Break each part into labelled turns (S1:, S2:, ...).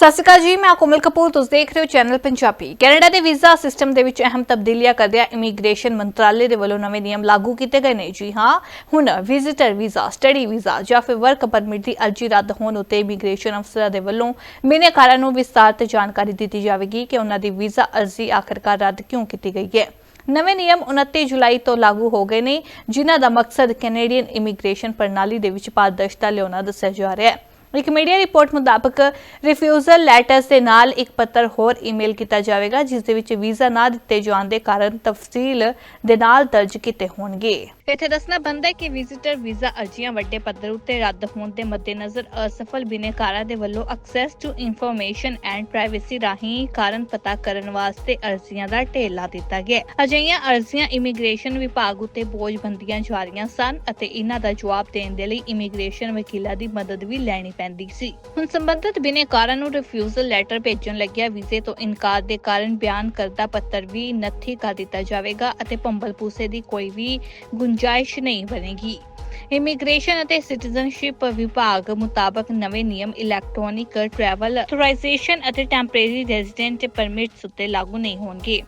S1: ਸਤਿ ਸ਼੍ਰੀ ਅਕਾਲ ਜੀ, ਮੈਂ ਕੋਮਲ ਕਪੂਰ, ਤੁਸੀਂ ਦੇਖ ਰਹੇ ਹੋ ਚੈਨਲ ਪੰਜਾਬੀ। ਕੈਨੇਡਾ ਦੇ ਵੀਜ਼ਾ ਸਿਸਟਮ ਦੇ ਵਿੱਚ ਅਹਿਮ ਤਬਦੀਲੀਆਂ ਕਰਦਿਆਂ ਇਮੀਗ੍ਰੇਸ਼ਨ ਮੰਤਰਾਲੇ ਦੇ ਵੱਲੋਂ ਨਵੇਂ ਨਿਯਮ ਲਾਗੂ ਕੀਤੇ ਗਏ ਨੇ। ਜੀ ਹਾਂ, ਹੁਣ ਵਿਜ਼ਿਟਰ ਵੀਜ਼ਾ ਸਟੱਡੀ ਵੀਜ਼ਾ ਜਾਂ ਫਿਰ ਵਰਕ ਪਰਮਿਟ ਦੀ ਅਰਜ਼ੀ ਰੱਦ ਹੋਣ ਉਤੇ ਇਮੀਗ੍ਰੇਸ਼ਨ ਅਫਸਰਾਂ ਦੇ ਵੱਲੋਂ ਬਿਨੇਕਾਰਾਂ ਨੂੰ ਵਿਸਤਾਰ ਜਾਣਕਾਰੀ ਦਿੱਤੀ ਜਾਵੇਗੀ ਕਿ ਉਹਨਾਂ ਦੀ ਵੀਜ਼ਾ ਅਰਜ਼ੀ ਆਖਰਕਾਰ ਰੱਦ ਕਿਉਂ ਕੀਤੀ ਗਈ ਹੈ। ਨਵੇਂ ਨਿਯਮ 29 ਜੁਲਾਈ ਤੋਂ ਲਾਗੂ ਹੋ ਗਏ ਨੇ, ਜਿਨ੍ਹਾਂ ਦਾ ਮਕਸਦ ਕੈਨੇਡੀਅਨ ਇਮੀਗ੍ਰੇਸ਼ਨ ਪ੍ਰਣਾਲੀ ਦੇ ਵਿੱਚ ਪਾਰਦਰਸ਼ਤਾ ਲਿਆਉਣਾ ਦੱਸਿਆ ਜਾ ਰਿਹਾ ਹੈ। ਇੱਕ ਮੀਡੀਆ ਰਿਪੋਰਟ ਮੁਤਾਬਕ ਰਿਫਿਊਜ਼ਲ ਲੈਟਰਸ ਦੇ ਨਾਲ ਇੱਕ ਪੱਤਰ ਹੋਰ ਈਮੇਲ ਕੀਤਾ ਜਾਵੇਗਾ, ਜਿਸ ਦੇ ਵਿੱਚ ਵੀਜ਼ਾ ਨਾ ਦਿੱਤੇ ਜਾਣ ਦੇ ਕਾਰਨ ਤਫਸੀਲ ਦੇ ਨਾਲ ਦਰਜ ਕੀਤੇ ਹੋਣਗੇ। ਇੱਥੇ ਦੱਸਣਾ ਬੰਦਾ ਹੈ ਕਿ ਵਿਜ਼ਿਟਰ ਵੀਜ਼ਾ ਅਰਜ਼ੀਆਂ ਵੱਡੇ ਪੱਧਰ ਉੱਤੇ ਰੱਦ ਹੋਣ ਦੇ ਮੱਦੇਨਜ਼ਰ ਅਸਫਲ ਬਿਨੇਕਾਰਾਂ ਦੇ ਵੱਲੋਂ access to information and privacy ਰਾਹੀਂ ਕਾਰਨ ਪਤਾ ਕਰਨ ਵਾਸਤੇ ਅਰਜ਼ੀਆਂ ਦਾ ਢੇਲਾ ਦਿੱਤਾ ਗਿਆ ਅਜਿਹੀਆਂ ਅਰਜ਼ੀਆਂ ਇਮੀਗ੍ਰੇਸ਼ਨ ਵਿਭਾਗ ਉੱਤੇ ਬੋਝ ਬੰਦੀਆਂ ਜਾ ਰਹੀਆਂ ਸਨ ਅਤੇ ਇਹਨਾਂ ਦਾ ਜਵਾਬ ਦੇਣ ਦੇ ਲਈ ਇਮੀਗ੍ਰੇਸ਼ਨ ਵਕੀਲਾਂ ਦੀ ਮਦਦ ਵੀ ਲੈਣੀ ਪੈਂਦੀ ਸੀ। ਹੁਣ ਸੰਬੰਧਿਤ ਬਿਨੇਕਾਰਾਂ ਨੂੰ ਰਿਫਿਊਜ਼ਲ ਲੈਟਰ ਭੇਜਣ ਲੱਗਿਆ। ਵੀਜ਼ੇ ਤੋਂ ਇਨਕਾਰ ਦੇ ਕਾਰਨ ਬਿਆਨ ਕਰਦਾ ਪੱਤਰ ਵੀ ਨੱਥੀ ਕਰ ਦਿੱਤਾ ਜਾਵੇਗਾ ਅਤੇ ਭੰਬਲ ਪੂਸੇ ਦੀ ਕੋਈ ਵੀ ਗੁੰਜਾਇਸ਼ ਨਹੀਂ ਬਣੇਗੀ। ਇਮੀਗ੍ਰੇਸ਼ਨ ਅਤੇ ਸਿਟੀਜ਼ਨਸ਼ਿਪ ਵਿਭਾਗ ਮੁਤਾਬਕ ਨਵੇਂ ਨਿਯਮ ਇਲੈਕਟ੍ਰੋਨਿਕ ਟਰੈਵਲ ਆਥੋਰਾਈਜ਼ੇਸ਼ਨ ਅਤੇ ਟੈਂਪਰੇਰੀ ਰੈਜ਼ੀਡੈਂਟ ਪਰਮਿਟਸ ਉੱਤੇ ਲਾਗੂ ਨਹੀਂ ਹੋਣਗੇ।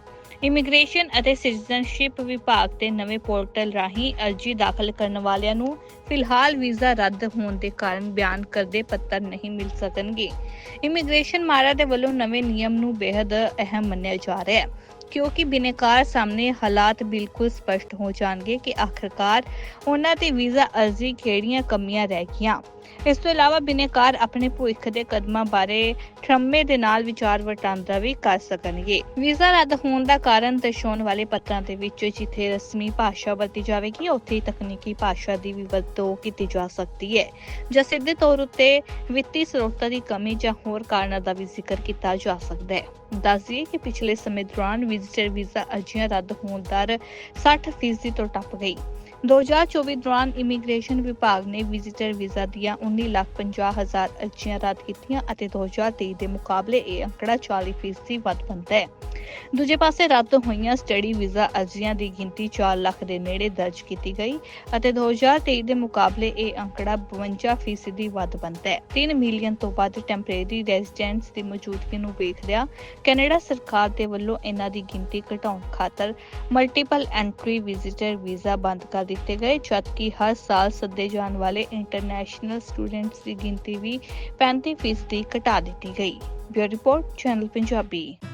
S1: ਇਮੀਗ੍ਰੇਸ਼ਨ ਅਤੇ ਸਿਟੀਜ਼ਨਸ਼ਿਪ ਵਿਭਾਗ ਦੇ ਨਵੇਂ ਪੋਰਟਲ ਰਾਹੀਂ ਅਰਜ਼ੀ ਦਾਖਲ ਕਰਨ ਵਾਲਿਆਂ ਨੂੰ ਫਿਲਹਾਲ ਵੀਜ਼ਾ ਰੱਦ ਹੋਣ ਦੇ ਕਾਰਨ ਬਿਆਨ ਕਰਦੇ ਪੱਤਰ ਨਹੀਂ ਮਿਲ ਸਕਣਗੇ। ਇਮੀਗ੍ਰੇਸ਼ਨ ਮਾਰਾ ਦੇ ਵੱਲੋਂ ਨਵੇਂ ਨਿਯਮ ਨੂੰ ਬੇहद ਅਹਿਮ ਮੰਨਿਆ ਜਾ ਰਿਹਾ ਹੈ, ਕਿਉਂਕਿ ਬਿਨੇਕਾਰ ਸਾਹਮਣੇ ਹਾਲਾਤ ਬਿਲਕੁਲ ਸਪਸ਼ਟ ਹੋ ਜਾਣਗੇ ਕਿ ਆਖਰਕਾਰ ਉਹਨਾਂ ਤੇ ਵੀਜ਼ਾ ਅਰਜ਼ੀ ਕਿਹੜੀਆਂ ਕਮੀਆਂ ਰਹਿ ਗਈਆਂ। ਇਸ ਤੋਂ ਇਲਾਵਾ ਬਿਨੇਕਾਰ ਆਪਣੇ ਭਵਿੱਖ ਦੇ ਕਦਮਾਂ ਬਾਰੇ ਠਰਮੇ ਦੇ ਨਾਲ ਵਿਚਾਰ ਵਟਾਂਦਰਾ ਵੀ ਕਰ ਸਕਣਗੇ। ਵੀਜ਼ਾ ਰੱਦ ਹੋਣ ਦਾ ਕਾਰਨ ਦਰਸਾਉਣ ਵਾਲੇ ਪੱਤਰਾਂ ਦੇ ਵਿੱਚ ਜਿੱਥੇ ਰਸਮੀ ਭਾਸ਼ਾ ਵਰਤੀ ਜਾਵੇਗੀ, ਉੱਥੇ ਹੀ ਤਕਨੀਕੀ ਭਾਸ਼ਾ ਦੀ ਵੀ ਵਰਤੋਂ ਕੀਤੀ ਜਾ ਸਕਦੀ ਹੈ। ਜਾਂ ਸਿੱਧੇ ਤੌਰ ਉੱਤੇ ਵਿੱਤੀ ਸਰੋਤਾਂ ਦੀ ਕਮੀ ਜਾਂ ਹੋਰ ਕਾਰਨਾਂ ਦਾ ਵੀ ਜ਼ਿਕਰ ਕੀਤਾ ਜਾ ਸਕਦਾ ਹੈ। ਦੱਸ ਦਈਏ ਕਿ ਪਿਛਲੇ ਸਮੇਂ ਦੌਰਾਨ ਵਿਜ਼ਟਰ ਵੀਜ਼ਾ ਅਰਜ਼ੀਆਂ ਰੱਦ ਹੋਣ ਦਰ 60% ਤੋਂ ਟੱਪ ਗਈ। 2024 ਦੌਰਾਨ ਇਮੀਗ੍ਰੇਸ਼ਨ ਵਿਭਾਗ ਨੇ ਵਿਜ਼ਿਟਰ ਵੀਜ਼ਾ ਦੀਆਂ 19,50,000 ਅਰਜ਼ੀਆਂ ਰੱਦ ਕੀਤੀਆਂ ਅਤੇ 2023 ਦੇ ਮੁਕਾਬਲੇ ਇਹ ਅੰਕੜਾ 40% ਵੱਧ ਬਣਦਾ ਹੈ। ਦੂਜੇ ਪਾਸੇ ਰੱਦ ਹੋਈਆਂ ਸਟੱਡੀ ਵੀਜ਼ਾ ਅਰਜ਼ੀਆਂ ਦੀ ਗਿਣਤੀ 4 ਲੱਖ ਦੇ ਨੇੜੇ ਦਰਜ ਕੀਤੀ ਗਈ ਅਤੇ 2023 ਦੇ ਮੁਕਾਬਲੇ ਇਹ ਅੰਕੜਾ 52% ਦੀ ਵੱਧ ਬੰਦਾ ਹੈ। 3 ਮਿਲੀਅਨ ਤੋਂ ਵੱਧ ਟੈਂਪਰੇਰੀ ਰੈਜ਼ੀਡੈਂਟਸ ਦੀ ਮੌਜੂਦਗੀ ਨੂੰ ਵੇਖਦਿਆਂ ਕੈਨੇਡਾ ਸਰਕਾਰ ਦੇ ਵੱਲੋਂ ਇਹਨਾਂ ਦੀ ਗਿਣਤੀ ਘਟਾਉਣ ਖਾਤਰ ਮਲਟੀਪਲ ਐਂਟਰੀ ਵਿਜ਼ਿਟਰ ਵੀਜ਼ਾ ਬੰਦ ਕਰ ਦਿੱਤੇ ਗਏ, ਜਦਕਿ ਹਰ ਸਾਲ ਸੱਦੇ ਜਾਣ ਵਾਲੇ ਇੰਟਰਨੈਸ਼ਨਲ ਸਟੂਡੈਂਟਸ ਦੀ ਗਿਣਤੀ ਵੀ 35% ਘਟਾ ਦਿੱਤੀ ਗਈ। Bureau report, channel Punjabi.